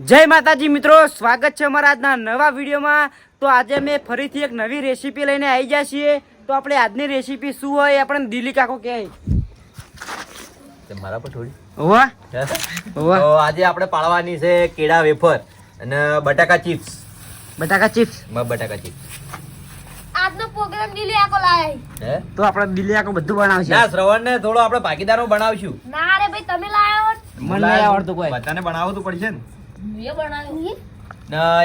જય માતાજી મિત્રો સ્વાગત છે અમારા આજના નવા વિડીયોમાં. તો આજે અમે ફરીથી એક નવી રેસીપી લઈને આવી ગયા છીએ. તો આપણે આજની રેસીપી શું હોય એ આપણને દિલ્હી કાકો કહે. મારા પર થોડી. હોવા? હે? તો આજે આપણે પાડવાની છે કેળા વેફર અને બટાકા ચિપ્સ. બટાકા ચિપ્સ. બટાકા ચિપ્સ. આજનો પ્રોગ્રામ હે? તો આપણે દિલ્હી બધું બનાવશે. ના શ્રવણ ને થોડો આપણે ભાગીદારો બનાવશું. ના રે ભાઈ તમે લાયો મને નહીં આવડતું કોઈ. બધાને બનાવવું તો પડશે ને.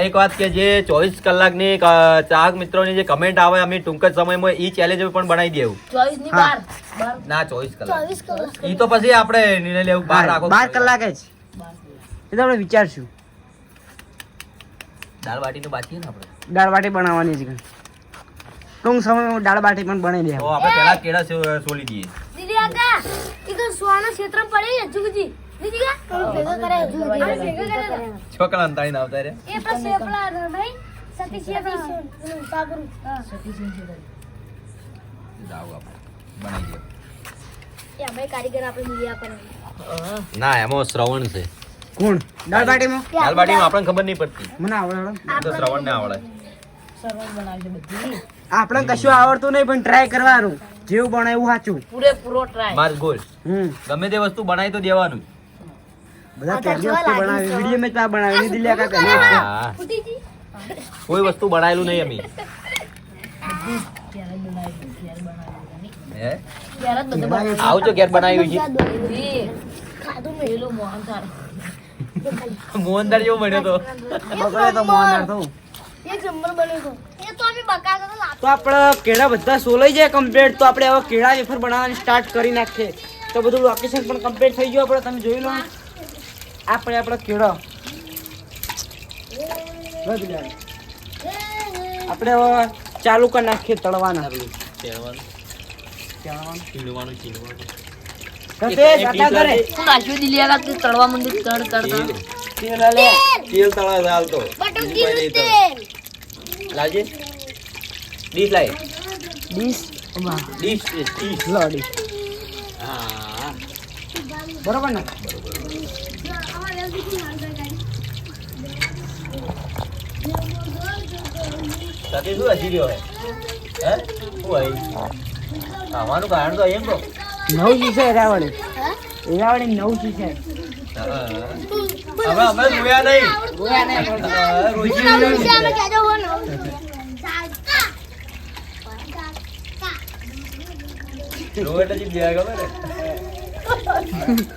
એક વાત કે જે ચોવીસ કલાકની ચાહક મિત્રોની જે કમેન્ટ આવે અમે ટૂંક જ સમયમાં ઈ ચેલેન્જ પણ બનાવી દેવું. ચોવીસની બાર. બાર. ના ચોવીસ કલાક. ઈ તો પછી આપણે નિર્ણય લેવું બહાર બાર. રાખો. બાર કલાકે જ. એ તો આપણે વિચારશું. દાળ બાટીનું બાકી ને આપણે? દાળ બાટી બનાવવાની છે. ટૂંક સમયમાં દાળ બાટી પણ બનાવી દે તો આપણે પેલા કેળા સોલી દઈએ. દીદી આગા ઈ તો સોના ક્ષેત્ર પડી હજુ સુધી ને છોકરા અંતાડીને આવતા રે એ તો સેપલા હતા ભાઈ સતીશ સતીશ સાગર. હા. જાવ આપણે બનાવી દઈએ એ અમે કારીગર આપણે દિલ્હી આપવાના ના એમાં શ્રવણ છે. કોણ? દાલબાટીમાં? દાળ બાટીમાં આપણને ખબર નહીં પડતી. મને આવડે. તો શ્રવણ ને આવડે આપણે કશું આવડતું નહીં પણ ટ્રાય કરવાનું. જેવું બને એવું સાચું. પૂરેપૂરો ટ્રાય માર ગોલ હમ. ગમે તે વસ્તુ બનાવી તો દેવાનું. બધા પહેલી વસ્તુ બનાવી. વીડિયો મેં ત્યાં બનાવી. દિલ્હી કાકા કરે છે હા. ફૂટીજી કોઈ વસ્તુ બનાવેલું નહીં અમે આવજો ઘેર બનાવ્યું છે? મોહનદાર જેવો બન્યો તો. મોહનદાર થવું. એક નંબર બન્યો તો. એ તો અમે બકાકા તો તો આપણે કેળા બધા સોલાઈ જાય કમ્પ્લીટ તો આપણે હવે કેળા વેફર બનાવવાની સ્ટાર્ટ કરી નાખીએ. તો બધું લોકેશન પણ કમ્પ્લીટ થઈ ગયું આપણે તમે જોઈ લો. આપણે આપણો કેળો. આપણે ચાલુ કરી નાખીએ તળવાના તળવા મંદિર તળ તળ તેલ. તળા ડીશ લાય. ડીશ? વાહ. Dish dish. લો ડીશ. હા. બરોબર ને? સાથે શું હસી રહ્યો હે? હે? શું હોય? ખાવાનું કારણ તો એમ તો. નવ શીશે એરાવળી એરાવળી નવ શીશે હવે અમે જોયા નહીં. જોયા નહીં. રોજી?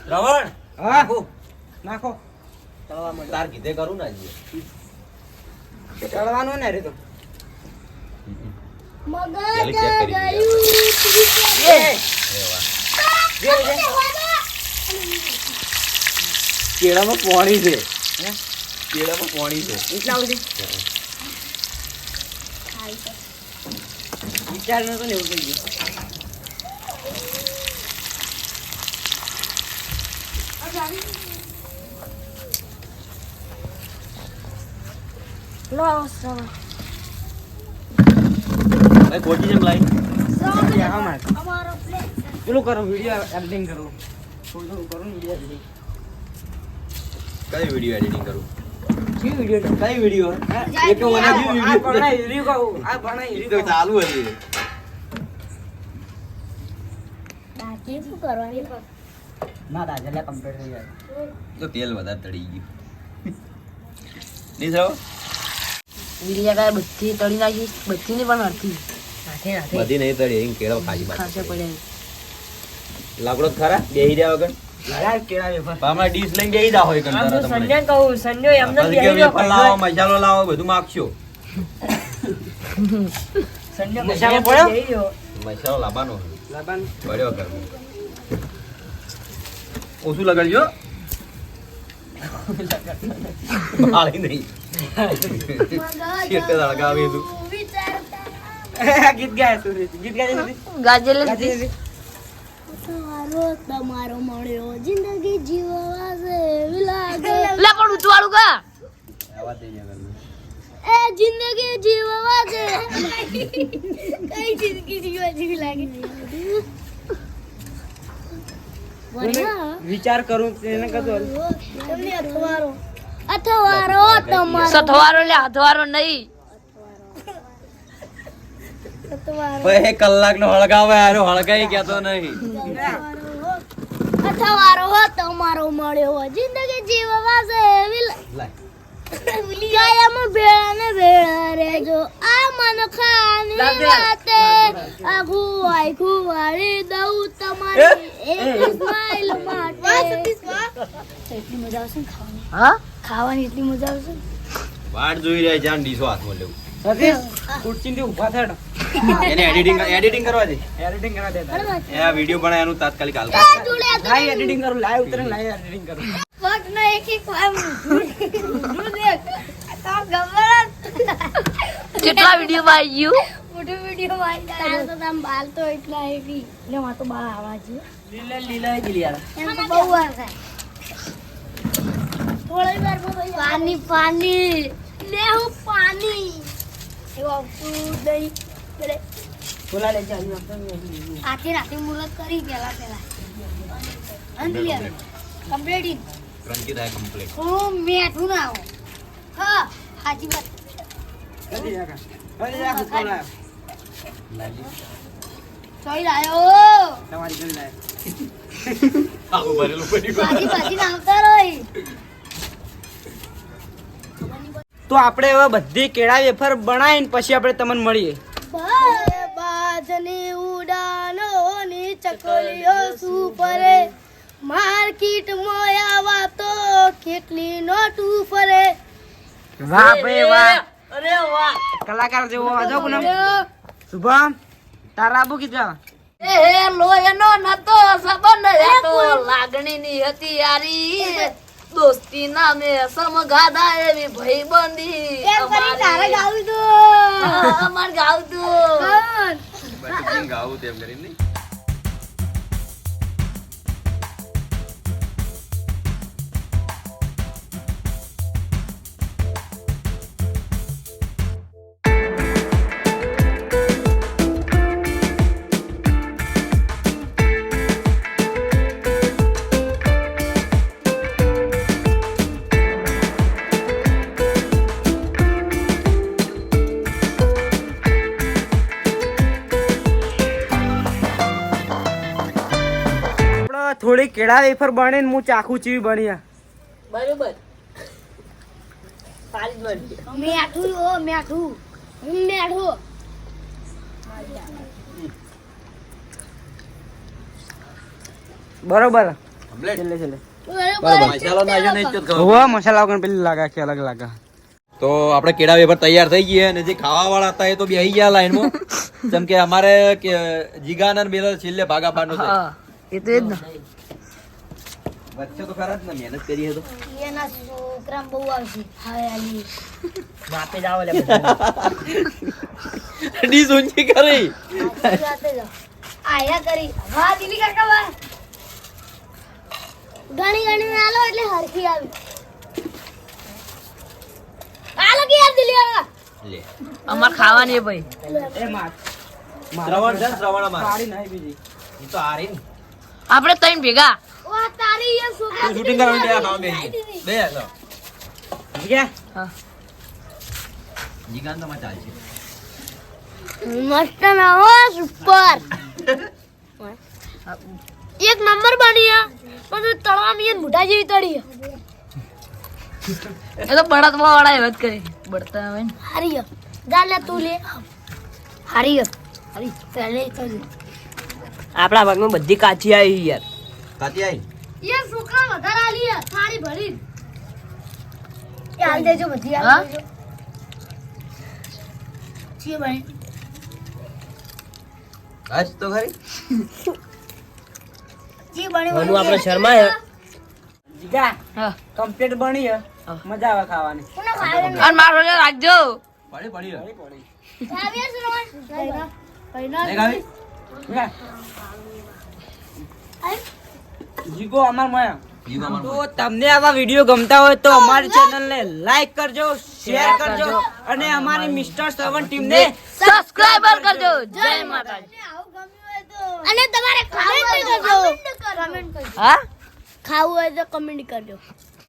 શ્રવણ હા નાખો. તાર કીધે કરું ને હજી. ચડવાનું ને રે તો. વાહ. કેળામાં પોણી છે. કેળામાં પોણી છે. એટલા વિચાર નતો ને એવું થઈ ગયું. એ ખોટી જેમ લાઈ પેલું કરો વીડિયો એડિટિંગ કરું. થોડું થોડું કરું વીડિયો એડિટિંગ કઈ વિડિયો એડિટિંગ કરું? કઈ વીડિયો કઈ વિડિયો આ ભણાય કહું. આ ભણાય તો ચાલુ હતી બાકી શું કરવાની? ના દાદા લે કમ્પ્લીટ થઈ જાય. તો તેલ વધારે તળી ગયું. નહીં સાહેબ આગા બધી તળી નાખી બધી ની પણ નાખે બધી નહીં તળી એમ કેળો ખાજી બાજુ લાકડો ખરા? બેહી રહ્યા વગર? ઓછું લગાડજો. નહીં. ગીત ગાય સુરેશ ગીત ગાય સુરેશ ગાજેલે ગાતી તમારો મળ્યો જિંદગી જીવવા જેવી લાગે. લે પણ ઉતવાળું કા આવા એ જિંદગી જીવવા છે કઈ જિંદગી જીવવા જેવી લાગે? વિચાર કરું તેને કદું તમને અથવારો. અથવારો તમારો. સથવારો લે અથવારો નહીં. અથવારો કલાક નો હળગાવે આરો હળગાઈ ગયા તો નહીં. અથવારો હો તમારો મળ્યો હો જિંદગી જીવવા છે એવી કાયમ ભેળા ને ભેળા રેજો આ મન ખાની રાતે આ ખુવાઈ ખુવાડી દઉં તમારી એક સ્માઈલ માટે. એટલી મજા આવશે ખાવાની? હા? ખાવાની એટલી મજા આવશે વાટ જોઈ રહ્યા જાન ડીસો હાથમાં લેવું એને એડિટિંગ એડિટિંગ કરવા દે. એડિટિંગ કરવા દે. એ બનાય એનું તાત્કાલિક હાલ લાઈવ એડિટિંગ કરું લાઈવ ઉતરે લાઈવ એડિટિંગ કરું. પગનો એક એક આમ દેખ. તો ખબર કેટલા વીડિયો માં આવી ગયું મોટો વીડિયો વાઈ જાય તો તમ બાલ તો એટલા લે માં તો બા આવા છે લીલા લીલા જીલિયા એમ તો બહુ થોડી વાર પાણી પાણી. લે હું પાણી. એવું આવતું નહીં બરે બોલા લે ચાલ આખી રાતે મુહૂર્ત કરી પેલા પેલા કમ્પ્લીટ થાય કમ્પ્લીટ હું મેઠું ના આવું. હા હાજી વાત. કદી રાખા. કદી રાખા બોલા ચોઈ લાયો. તમારી ઘરે લાય. આવું ભરેલું પડી ગયું. ભાજી ભાજી નાખતા રહી તો આપણે હવે બધી કેળા વેફર બનાવીને પછી આપણે તમને મળીએ. બાજની ઉડાનો ની ચકલીઓ સુપરે. માર્કેટ મોયા તો કેટલી નોટું ફરે. વાહ ભાઈ વાહ. અરે વાહ. કલાકાર જેવો આજો હો પૂનમ. શુભમ તારા આબુ કીધા? એ હે લો એનો નતો સબન હતો લાગણી ની હતી યારી. દોસ્તી નામે સમગાદા એવી ભાઈબંધી એમ કરી તારે ગાવું તો. અમાર ગાવતું બટકીને ગાવું તેમ કરીને. થોડી કેળા વેફર બને હું ચાખું ચીવી બની બરોબર. મેઠું ઓ મેઠું. હું મેઠું. બરોબર. તો જ મસાલા વગર લાગે અલગ લાગે. તો આપણે કેળા વેફર તૈયાર થઈ ગયા અને જે ખાવા વાળા હતા એ તો બેહી ગયા લાઈનમાં. જેમ કે અમારે જીગાનંદ જીગાના ને બેલા છેલ્લે ભાગા પાડનો છે એ તો એ જ ને. વચ્ચે તો ખરા જ ને મહેનત કરી તો. એના છોકરા બહુ આવશે હવે આલી. માપે જાવ લે ડી ઊંચી કરી. આયા કરી. વાહ દીલી કાકા વાહ. ઘણી ઘણી આલો એટલે હરખી આવી. આલો કે યાર દીલી આવા. લે. અમાર ખાવાની ભાઈ. એ માર. શ્રવણ છે શ્રવણ અમાર? સાડી નહીં બીજી. ઈ તો હારી આપણે ત્રણ ભેગા. શૂટિંગ કરવાની બે ખાવા બેસી બે તો ગયા હા. જીગાન તો માં ચાલશે મસ્ત ના હો સુપર. એક નંબર બની આ. પણ તળવા મીએ મોઢા જેવી તળી એ તો બળત વાળા એવા વાત કરી બળતા આવે ને. હારી ગયો જા તું લે. હારી ગયો હારી. પહેલે તો આપણા ભાગમાં બધી કાચી આવી યાર. કાચી આઈ એ છોકરા વધારે આલી હે, થાળી ભરી. એ હાલ દેજો બધી હા? દેજો. છીએ ભાઈ. આજ તો ખરી? જી બની મનુ આપણે શર્માય જીગા હા. કમ્પ્લીટ બની હે. મજા આવે ખાવાની. અને મારો લે રાખજો. પડી પડી છે રોજ કઈના કઈના નહીં ખાવી? ગયા. જીગો અમાર મોયા. તો તમને આવા વીડિયો ગમતા હોય તો અમારી ચેનલ ને લાઈક કરજો શેર કરજો અને અમારી મિસ્ટર સેવન ટીમ ને સબસ્ક્રાઇબર કરજો. જય માતાજી. અને તમારે કમેન્ટ કરજો કમેન્ટ કરજો. હા? ખાવું હોય તો કમેન્ટ કરજો.